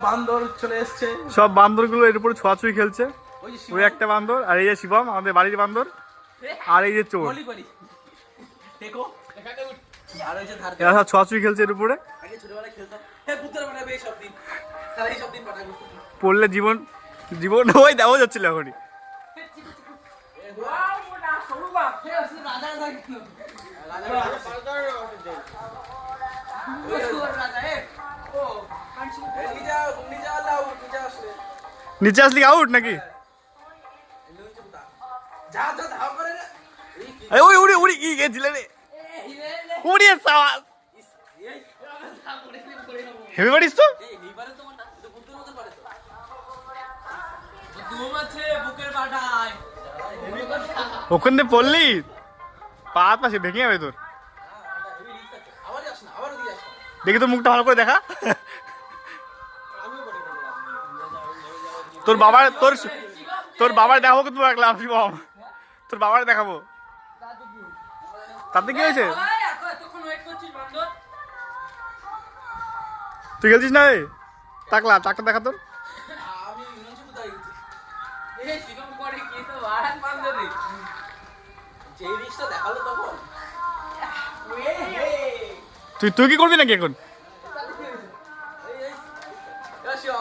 বান্দর চলে এসছে। সব বান্দরগুলো এর উপরে ছোঁয়াছুঁই খেলছে। ওই একটা বান্দর আর এই যে শিবম আমাদের বাড়ির বান্দর আর এই যে চোর। গলি এরা সব ছোঁয়াছুঁই খেলছে এর উপরে। পড়লে জীবন জীবন ওই দেওয়া যাচ্ছিল এখনই। নিচে আসলি আউট নাকি? ওই উড়ি উড়ি কি গেছিলে রে? হেভি তো? ওখান দিয়ে পড়লি পাশে ভেঙে যাবে তোর। দেখি তোর মুখটা ভালো করে দেখা। তোর বাবার তোর তোর বাবার দেখাবো কিন্তু রাখলাম শিবম তোর বাবার দেখাবো তাতে কি হয়েছে তুই খেলছিস না টাকলা টাকটা দেখা তোর তুই তুই কি করবি নাকি এখন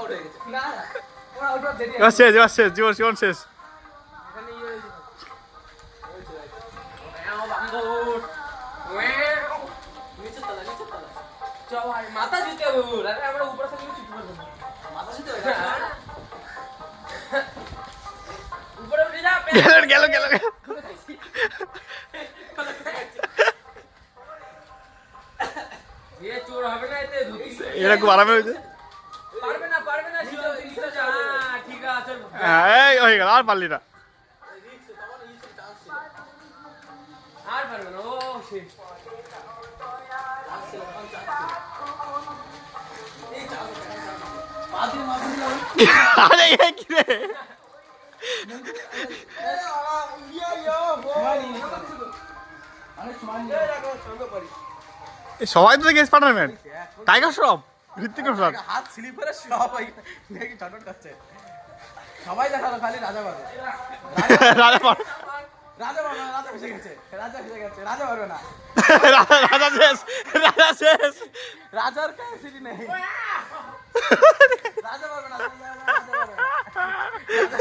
হয়ে গেছে এবার শেষ এবার শেষ জীবন জীবন শেষ মাথা আরে আমরা উপরে মাথা শুতে উপরে উঠে যা গেল গেল গেল। গেল। এ চোর হবে না এতে ধুতি এটা খুব আরামে হয়েছে পারবে না পারবে না শিবম নিচে যা হ্যাঁ, ঠিক আছে হ্যাঁ এই হয়ে গেল আর পারলি না। আর পারবে না ও সে। আরে এ কি রে? সবাই তো দেখে স্পাইডারম্যান টাইগার শ্রফ ঋত্বিক রোশন হাত স্লিপারে সবাই দেখি চটট করছে। সবাই দেখাল খালি রাজা পারবে রাজা পার রাজা পারবে না রাজা এসে গেছে। রাজা এসে গেছে রাজা পারবে না। রাজা শেষ রাজা শেষ। রাজার ক্যাপাসিটি নেই। রাজা পারবে না রাজা পারবে না। রাজা